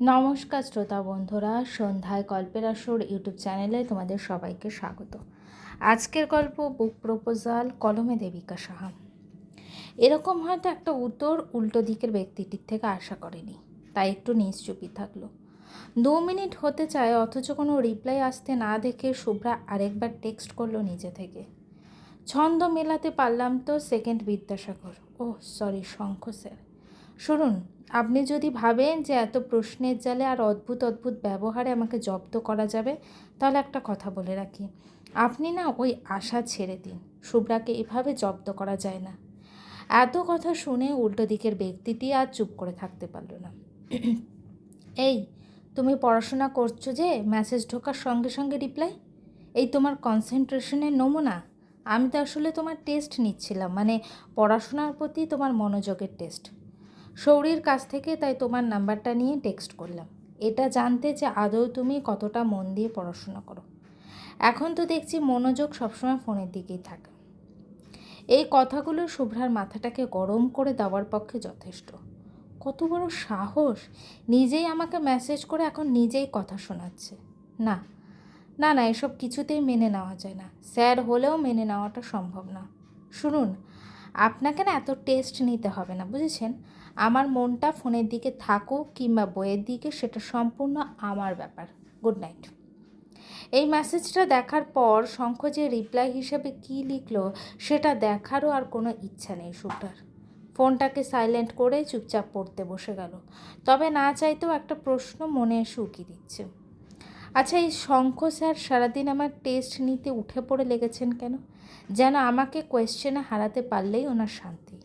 নমস্কার শ্রোতা বন্ধুরা, সন্ধ্যায় গল্পের আসর ইউটিউব চ্যানেলে তোমাদের সবাইকে স্বাগত। আজকের গল্প বুক প্রপোজাল কলমে দেবিকা সাহা। এরকম হয়তো একটা উত্তর উল্টো দিকের ব্যক্তিটির থেকে আশা করেনি, তাই একটু নিশ্চুপি থাকল। দু মিনিট হতে চায়, অথচ কোনো রিপ্লাই আসতে না দেখে শুভ্রা আরেকবার টেক্সট করল নিজে থেকে। ছন্দ মেলাতে পারলাম তো সেকেন্ড বিদ্যাসাগর। ও সরি শঙ্খ স্যার শুনুন আপনি যদি ভাবেন যে এত প্রশ্নের জালে আর অদ্ভুত অদ্ভুত ব্যবহারে আমাকে জব্দ করা যাবে, তাহলে একটা কথা বলে রাখি। আপনি না ওই আশা ছেড়ে দিন, শুভ্রাকে এভাবে জব্দ করা যায় না। এত কথা শুনে উল্টো দিকের ব্যক্তিটি আর চুপ করে থাকতে পারল না। এই, তুমি পড়াশোনা করছ যে মেসেজ ঢোকার সঙ্গে সঙ্গে রিপ্লাই এই তোমার কনসেন্ট্রেশনের নমুনা? আমি তো আসলে তোমার টেস্ট নিচ্ছিলাম মানে পড়াশোনার প্রতি তোমার মনোযোগের টেস্ট সৌরির কাছ থেকে তাই তোমার নাম্বারটা নিয়ে টেক্সট করলাম। এটা জানতে যে আদৌ তুমি কতটা মন দিয়ে পড়াশোনা করো। এখন তো দেখছি মনোযোগ সবসময় ফোনের দিকেই থাকে। এই কথাগুলো শুভ্রার মাথাটাকে গরম করে দেওয়ার পক্ষে যথেষ্ট। কত বড় সাহস! নিজেই আমাকে মেসেজ করে এখন নিজেই কথা শোনাচ্ছে। না না না, এসব কিছুতেই মেনে নেওয়া যায় না। স্যার হলেও মেনে নেওয়াটা সম্ভব না। শুনুন, আপনাকে না এত টেস্ট নিতে হবে না, বুঝেছেন? আমার মনটা ফোনের দিকে থাকুক কিংবা বইয়ের দিকে, সেটা সম্পূর্ণ আমার ব্যাপার। গুড নাইট এই মেসেজটা দেখার পর শঙ্খ যে রিপ্লাই হিসেবে কী লিখলো, সেটা দেখারও আর কোনো ইচ্ছা নেই শুটার ফোনটাকে সাইলেন্ট করে চুপচাপ পড়তে বসে গেল। তবে না চাইতেও একটা প্রশ্ন মনে এসে উকি দিচ্ছে। আচ্ছা এই শঙ্খ স্যার সারাদিন আমার টেস্ট নিতে উঠে পড়ে লেগেছেন কেন? যেন আমাকে কোয়েশ্চেনে হারাতে পারলেই ওনার শান্তি।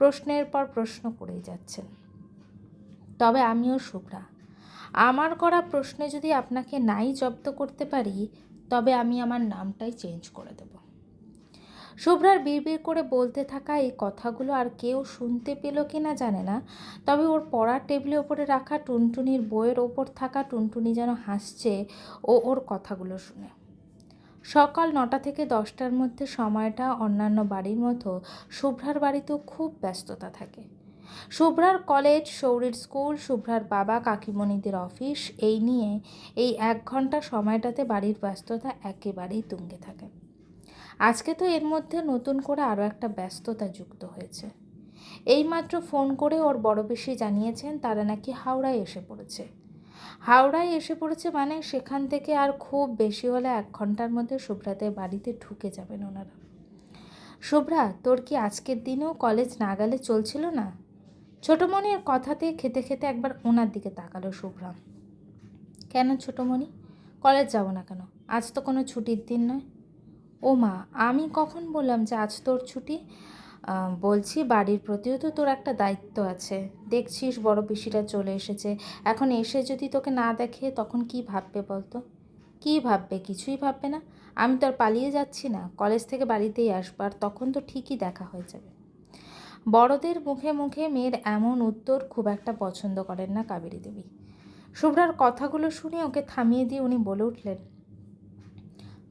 প্রশ্নের পর প্রশ্ন করেই যাচ্ছেন। তবে আমিও শুভ্রা। আমার করা প্রশ্নে যদি আপনাকে নাই জব্দ করতে পারি, তবে আমি আমার নামটাই চেঞ্জ করে দেব। শুভ্রার বিড়বিড় করে বলতে থাকা এই কথাগুলো আর কেউ শুনতে পেল কি না জানে না, তবে ওর পড়ার টেবিলের ওপরে রাখা টুনটুনির বইয়ের ওপর থাকা টুনটুনি যেন হাসছে ও ওর কথাগুলো শুনে। সকাল নটা থেকে দশটার মধ্যে সময়টা অন্যান্য বাড়ির মতো শুভ্রার বাড়িতেও খুব ব্যস্ততা থাকে। শুভ্রার কলেজ সৌরির স্কুল, শুভ্রার বাবা, কাকিমণিদের অফিস, এই নিয়ে এই এক ঘণ্টা সময়টাতে বাড়ির ব্যস্ততা একেবারেই তুঙ্গে থাকে। আজকে তো এর মধ্যে নতুন করে আরও একটা ব্যস্ততা যুক্ত হয়েছে। এইমাত্র ফোন করে ওর বড় বেশি জানিয়েছেন, তারা নাকি হাওড়ায় এসে পড়েছে। হাওড়ায় এসে পড়েছে মানে সেখান থেকে আর খুব বেশি হলে এক ঘণ্টার মধ্যে শুভ্রাদের বাড়িতে ঢুকে যাবেন ওনারা। শুভ্রা, তোর কি আজকের দিনেও কলেজ না গেলে চলছিল না? ছোটোমণির কথাতে খেতে খেতে একবার ওনার দিকে তাকালো শুভ্রা। কেন ছোটোমণি? কলেজ যাব না কেন? আজ তো কোনো ছুটির দিন নয়। ও মা আমি কখন বললাম যে আজ তোর ছুটি? বলছি, বাড়ির প্রতিও তো তোর একটা দায়িত্ব আছে। দেখছিস, বড় পিসিরা চলে এসেছে। এখন এসে যদি তোকে না দেখে, তখন কি ভাববে বলতো? কি ভাববে? কিছুই ভাববে না। আমি তো আর পালিয়ে যাচ্ছি না। কলেজ থেকে বাড়িতেই আসব, আর তখন তো ঠিকই দেখা হয়ে যাবে। বড়দের মুখে মুখে মেয়ের এমন উত্তর খুব একটা পছন্দ করেন না কাবেরী দেবী। শুভ্রার কথাগুলো শুনে ওকে থামিয়ে দিয়ে উনি বলে উঠলেন,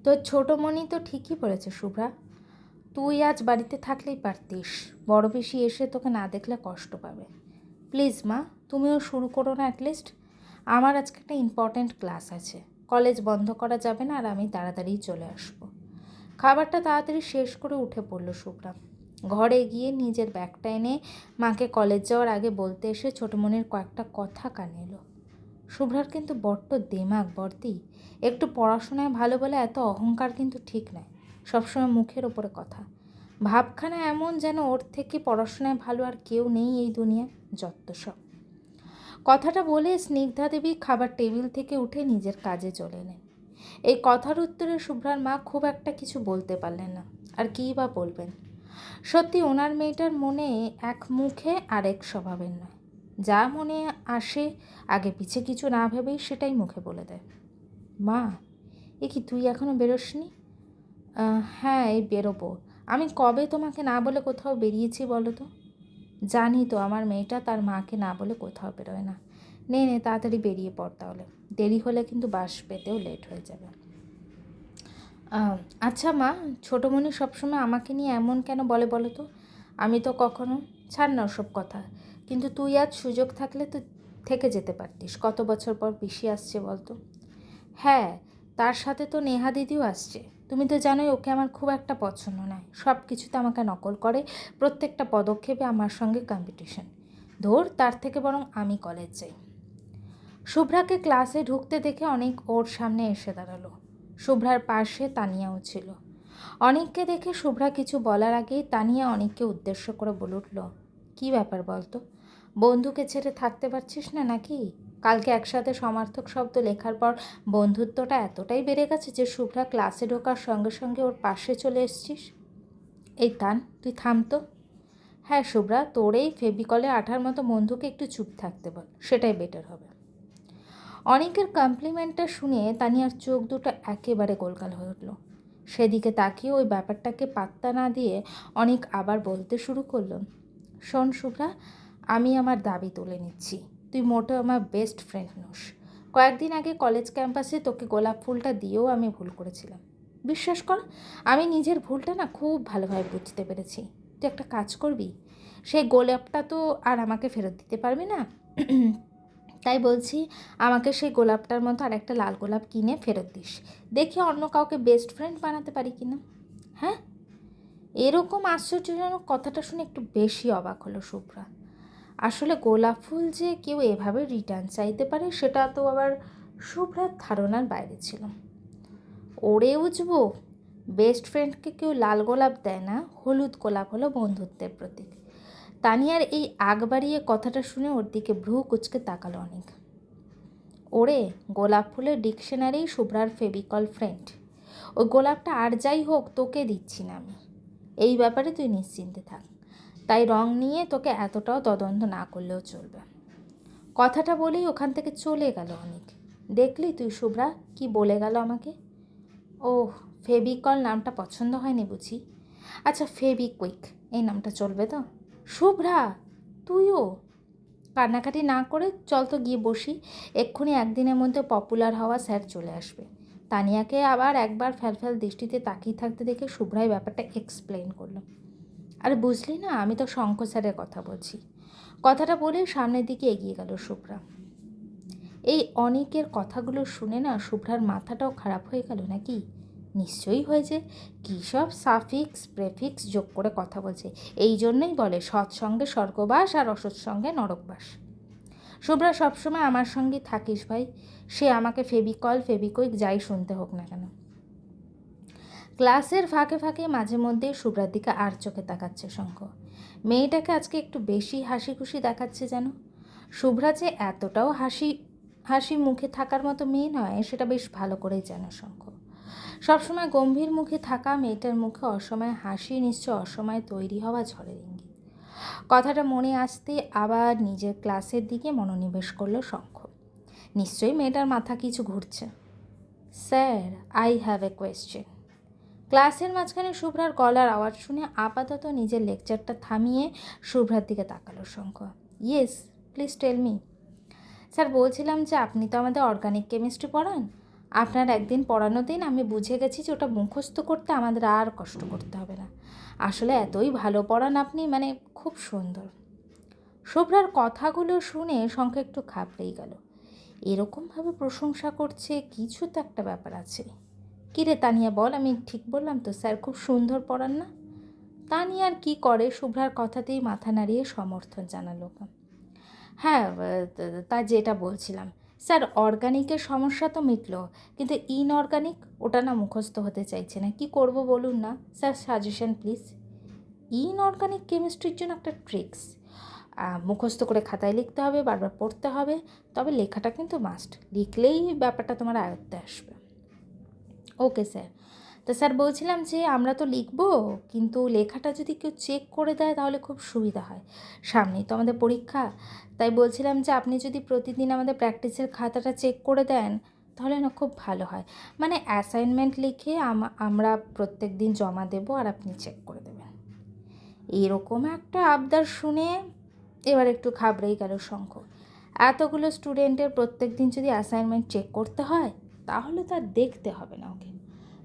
তোর ছোটো মনি তো ঠিকই বলেছে শুভ্রা। তুই আজ বাড়িতে থাকলেই পারতিস। বড় বেশি এসে তোকে না দেখলে কষ্ট পাবে। প্লিজ মা, তুমিও শুরু করো না, অ্যাটলিস্ট। আমার আজকে একটা ইম্পর্ট্যান্ট ক্লাস আছে। কলেজ বন্ধ করা যাবে না আর আমি তাড়াতাড়ি চলে আসব। খাবারটা তাড়াতাড়ি শেষ করে উঠে পড়ল শুভ্রা ঘরে গিয়ে নিজের ব্যাগটা এনে মাকে কলেজ যাওয়ার আগে বলতে এসে ছোটোমনির কয়েকটা কথা কানে এলো। শুভ্রার কিন্তু বড্ড দেমাগ বর্তি। একটু পড়াশোনায় ভালো বলে এত অহংকার কিন্তু ঠিক নয় সবসময় মুখের ওপরে কথা। ভাবখানা এমন যেন ওর থেকে পড়াশোনায় ভালো আর কেউ নেই এই দুনিয়া যত সব। কথাটা বলে স্নিগ্ধা দেবী খাবার টেবিল থেকে উঠে নিজের কাজে চলে এলেন। এই কথার উত্তরে শুভ্রার মা খুব একটা কিছু বলতে পারলেন না, আর কী বা বলবেন? সত্যি ওনার মেয়েটার মনে এক মুখে আরেক স্বভাবের নয়। যা মনে আসে, আগে পিছে কিছু না ভেবেই সেটাই মুখে বলে দেয়। মা, এ কি তুই এখনও বেরোসনি? হ্যাঁ এই বেরোবো। আমি কবে তোমাকে না বলে কোথাও বেরিয়েছি বলো তো? জানি তো, আমার মেয়েটা তার মাকে না বলে কোথাও বেরোয় না। নে নে, তাড়াতাড়ি বেরিয়ে পড় তাহলে। দেরি হলে কিন্তু বাস পেতেও লেট হয়ে যাবে। আচ্ছা মা ছোটোমণি সবসময় আমাকে নিয়ে এমন কেন বলে বলো তো? আমি তো কখনো, ছাড় না ওসব কথা। কিন্তু তুই আজ সুযোগ থাকলে তো থেকে যেতে পারতিস। কত বছর পর পিসি আসছে বলতো? হ্যাঁ তার সাথে তো নেহা দিদিও আসছে। তুমি তো জানোই ওকে আমার খুব একটা পছন্দ নয়। সব কিছুতে আমাকে নকল করে। প্রত্যেকটা পদক্ষেপে আমার সঙ্গে কম্পিটিশন ধর, তার থেকে বরং আমি কলেজ যাই। শুভ্রাকে ক্লাসে ঢুকতে দেখে অনেক ওর সামনে এসে দাঁড়াল। শুভ্রার পাশে তানিয়াও ছিল। অনেককে দেখে শুভ্রা কিছু বলার আগেই তানিয়া অনেককে উদ্দেশ্য করে বলে উঠল, কী ব্যাপার বলতো? বন্ধুকে ছেড়ে থাকতে পারছিস না নাকি? কালকে একসাথে সমার্থক শব্দ লেখার পর বন্ধুত্বটা এতটাই বেড়ে গেছে যে শুভ্রা ক্লাসে ঢোকার সঙ্গে সঙ্গে ওর পাশে চলে এসছিস। এই তান, তুই থাম তো। হ্যাঁ শুভ্রা, তোর এই ফেবিকলে আঠার মতো বন্ধুকে একটু চুপ থাকতে বল, সেটাই বেটার হবে। অনেকের কমপ্লিমেন্টটা শুনে তানিয়ার চোখ দুটো একেবারে গোলকাল হয়ে উঠল। সেদিকে তাকিয়ে ওই ব্যাপারটাকে পাত্তা না দিয়ে অনেক আবার বলতে শুরু করল, শোন শুভ্রা, আমি আমার দাবি তুলে নিচ্ছি। তুই মোটেও আমার বেস্ট ফ্রেন্ড নোস। কয়েকদিন আগে কলেজ ক্যাম্পাসে তোকে গোলাপ ফুলটা দিয়েও আমি ভুল করেছিলাম। বিশ্বাস কর, আমি নিজের ভুলটা না খুব ভালোভাবে বুঝতে পেরেছি। তুই একটা কাজ করবি, সেই গোলাপটা তো আর আমাকে ফেরত দিতে পারবি না। তাই বলছি, আমাকে সেই গোলাপটার মতো আর একটা লাল গোলাপ কিনে ফেরত দিস। দেখি অন্য কাউকে বেস্ট ফ্রেন্ড বানাতে পারি কি না হ্যাঁ? এরকম আশ্চর্যজনক কথাটা শুনে একটু বেশি অবাক হলো শুভ্রা আসলে গোলাপ ফুল যে কেউ এভাবে রিটার্ন চাইতে পারে, সেটা তো আবার শুভ্রার ধারণার বাইরে ছিল। ওরে উজবো বেস্ট ফ্রেন্ডকে কেউ লাল গোলাপ দেয় না, হলুদ গোলাপ হলো বন্ধুত্বের প্রতীক। তানিয়ার এই আগ বাড়িয়ে কথাটা শুনে ওর দিকে ভ্রু কুচকে তাকালো অনেক। ওরে, গোলাপ ফুলের ডিকশনারি শুভ্রার ফেবিকল ফ্রেন্ড ওই গোলাপটা আর যাই হোক, তোকে দিচ্ছি না আমি। এই ব্যাপারে তুই নিশ্চিন্তে থাক। তাই রং নিয়ে তোকে এতটাও তদন্ত না করলেও চলবে। কথাটা বলেই ওখান থেকে চলে গেল অনেক। দেখলি তুই শুভ্রা? কি বলে গেল আমাকে? ও ফেবিকল নামটা পছন্দ হয়নি বুঝি। আচ্ছা ফেবিকুইক এই নামটা চলবে তো? শুভ্রা, তুইও? কান্নাকাটি না করে চল তো গিয়ে বসি। এক্ষুনি একদিনের মধ্যে পপুলার হওয়া স্যার চলে আসবে। তানিয়াকে আবার একবার ফ্যালফ্যাল দৃষ্টিতে তাকিয়ে থাকতে দেখে শুভ্রাই ব্যাপারটা এক্সপ্লেন করল। আরে বুঝলি না, আমি তো শঙ্খ স্যারের কথা বলছি। কথাটা বলে সামনের দিকে এগিয়ে গেল শুভ্রা। এই অনেকের কথাগুলো শুনে না শুভ্রার মাথাটাও খারাপ হয়ে গেল নাকি? নিশ্চয়ই হয়েছে। কী সব সাফিক্স, প্রেফিক্স যোগ করে কথা বলছে। এই জন্যই বলে সৎসঙ্গে স্বর্গবাস আর অসৎসঙ্গে নরকবাস। শুভ্রা, সবসময় আমার সঙ্গে থাকিস ভাই। সে আমাকে ফেবিকল, ফেবিকুইক যাই শুনতে হোক না কেন। ক্লাসের ফাঁকে ফাঁকে মাঝে মধ্যে শুভ্রার দিকে আর চোখে তাকাচ্ছে শঙ্খ। মেয়েটাকে আজকে একটু বেশি হাসি খুশি দেখাচ্ছে যেন। শুভ্রা যে এতটাও হাসি হাসি মুখে থাকার মতো মেয়ে নয়, সেটা বেশ ভালো করেই জানো শঙ্খ। সবসময় গম্ভীর মুখে থাকা মেয়েটার মুখে অসময়ে হাসি নিশ্চয় অসময়ে তৈরি হওয়া ঝড়ের ইঙ্গিত। কথাটা মনে আসতে আবার নিজের ক্লাসের দিকে মনোনিবেশ করল শঙ্খ। নিশ্চয়ই মেয়েটার মাথা কিছু ঘুরছে। Sir I have a question ক্লাসের মাঝখানে শুভ্রার গলার আওয়াজ শুনে আপাতত নিজের লেকচারটা থামিয়ে শুভ্রার দিকে তাকালো, Shankha. Yes please tell me sir, বলছিলাম যে আপনি তো আমাদের অর্গানিক কেমিস্ট্রি পড়ান। আপনার একদিন পড়ানো দিন আমি বুঝে গেছি যে ওটা মুখস্থ করতে আমাদের আর কষ্ট করতে হবে না। আসলে এতই ভালো পড়ান আপনি মানে খুব সুন্দর। শুভ্রার কথাগুলো শুনে শঙ্খ একটু খাপড়েই গেল। এরকমভাবে প্রশংসা করছে কিছু তো একটা ব্যাপার আছে। কিরে তানিয়া, বল, আমি ঠিক বললাম তো, স্যার খুব সুন্দর পড়ান না? তানিয়া আর কী করে, শুভ্রার কথাতেই মাথা নাড়িয়ে সমর্থন জানালো। হ্যাঁ তা যেটা বলছিলাম। স্যার, অর্গানিকের সমস্যা তো মিটলো, কিন্তু ইনঅর্গানিক ওটা না মুখস্থ হতে চাইছে না। কি করব বলুন না? Sir, suggestion please. ইনঅর্গানিক কেমিস্ট্রির জন্য একটা ট্রিক্স। মুখস্থ করে খাতায় লিখতে হবে, বারবার পড়তে হবে, তবে লেখাটা কিন্তু মাস্ট। লিখলেই ব্যাপারটা তোমার আয়ত্তে আসবে। ওকে স্যার তো স্যার বলছিলাম যে আমরা তো লিখব, কিন্তু লেখাটা যদি কেউ চেক করে দেয় তাহলে খুব সুবিধা হয় সামনেই তো আমাদের পরীক্ষা। তাই বলছিলাম যে আপনি যদি প্রতিদিন আমাদের প্র্যাকটিসের খাতাটা চেক করে দেন, তাহলে না খুব ভালো হয়। মানে অ্যাসাইনমেন্ট লিখে আমরা প্রত্যেক দিন জমা দেব আর আপনি চেক করে দেবেন। এরকম একটা আবদার শুনে এবার একটু ঘাবড়েই গেল শঙ্খ। এতগুলো স্টুডেন্টের প্রত্যেক দিন যদি অ্যাসাইনমেন্ট চেক করতে হয়, তাহলে তার দেখতে হবে না ওকে